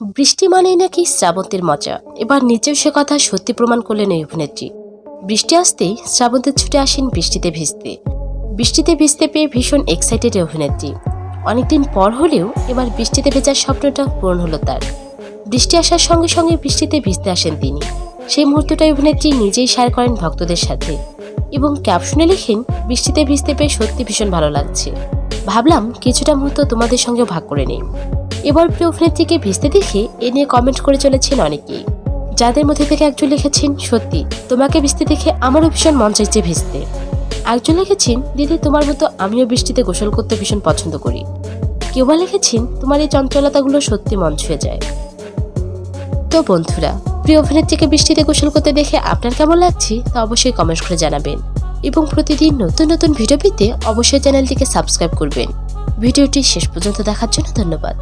বৃষ্টি মানেই নাকি শ্রাবন্তের মজা। এবার নিচেও সে কথা সত্যি প্রমাণ করলেন এই অভিনেত্রী। বৃষ্টি আসতেই শ্রাবন্তের ছুটে আসেন বৃষ্টিতে ভিজতে। বৃষ্টিতে ভিজতে পেয়ে ভীষণ এক্সাইটেড অভিনেত্রী। অনেকদিন পর হলেও এবার বৃষ্টিতে ভেজার স্বপ্নটা পূরণ হলো তার। বৃষ্টি আসার সঙ্গে সঙ্গে বৃষ্টিতে ভিজতে আসেন তিনি। সেই মুহূর্তটাই অভিনেত্রী নিজেই শেয়ার করেন ভক্তদের সাথে। এবং ক্যাপশনে লিখেন, বৃষ্টিতে ভিজতে পেয়ে সত্যি ভীষণ ভালো লাগছে। ভাবলাম কিছুটা মুহূর্ত তোমাদের সঙ্গে ভাগ করে নিই। এবার প্রিয় অভিনেত্রীকে ভিজতে দেখে এ নিয়ে কমেন্ট করে চলেছেন অনেকেই। যাদের মধ্যে থেকে একজন লিখেছেন, সত্যি, তোমাকে ভিজতে দেখে আমারও ভীষণ মন চাইছে ভিজতে। একজন লিখেছেন, দিদি, তোমার মতো আমিও বৃষ্টিতে গোসল করতে ভীষণ পছন্দ করি। কেউ বা লিখেছেন, তোমার এই চঞ্চলতাগুলো সত্যি মন ছুঁয়ে যায়। তো বন্ধুরা, প্রিয় অভিনেত্রীকে বৃষ্টিতে গোসল করতে দেখে আপনার কেমন লাগছে তা অবশ্যই কমেন্ট করে জানাবেন। এবং প্রতিদিন নতুন নতুন ভিডিও পেতে অবশ্যই চ্যানেলটিকে সাবস্ক্রাইব করবেন। ভিডিওটি শেষ পর্যন্ত দেখার জন্য ধন্যবাদ।